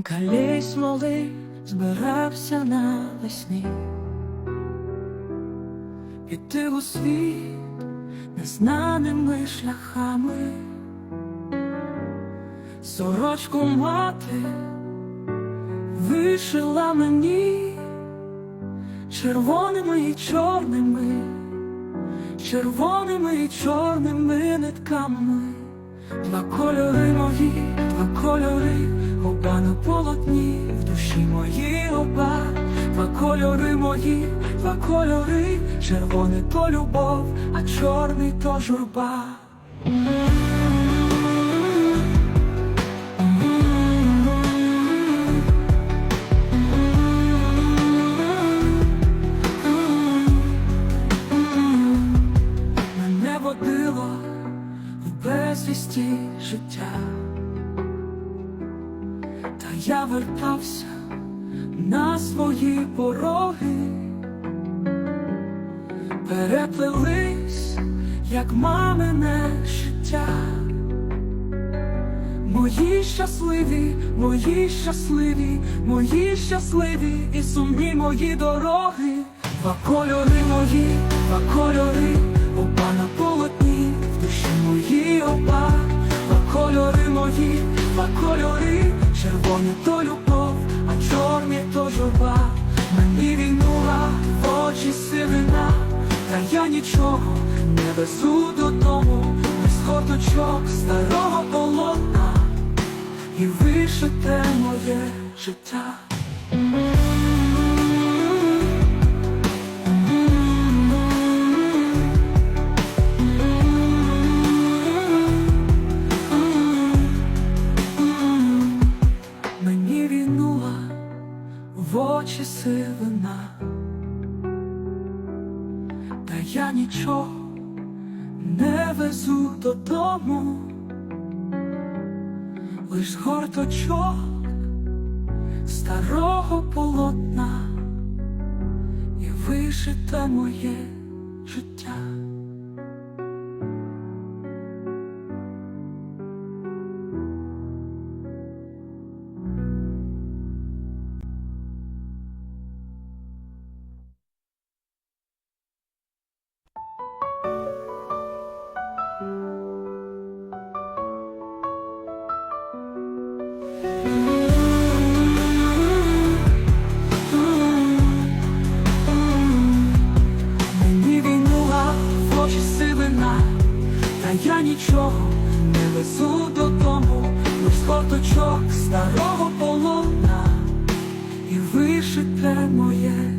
Калій смоли збирався навесні, Іти у світ незнаними шляхами, сорочку мати вишила мені червоними і чорними, червоними і чорними нитками, два кольори мої, два кольори, оба на полотні, в душі мої оба, два кольори мої, два кольори, червоний то любов, а чорний то журба. Мене водило в безвісті життя, я вертався на свої пороги, переплелись, як мамине життя. Мої щасливі, мої щасливі, мої щасливі і сумні мої дороги, два кольори мої, два кольори, оба на полотні, в душі мої оба, два кольори мої, два кольори, червоний то любов, а чорний то журба. Мені війнула в очі сивина, та я нічого не везу додому, без хоточок старого полотна і вишите моє життя. Сивина, та я нічого не везу додому лиш горточок старого полотна і вишите моє життя. Мені війнула в очі сивина, та я нічого не везу додому, лиш скоточок старого полотна і вишите моє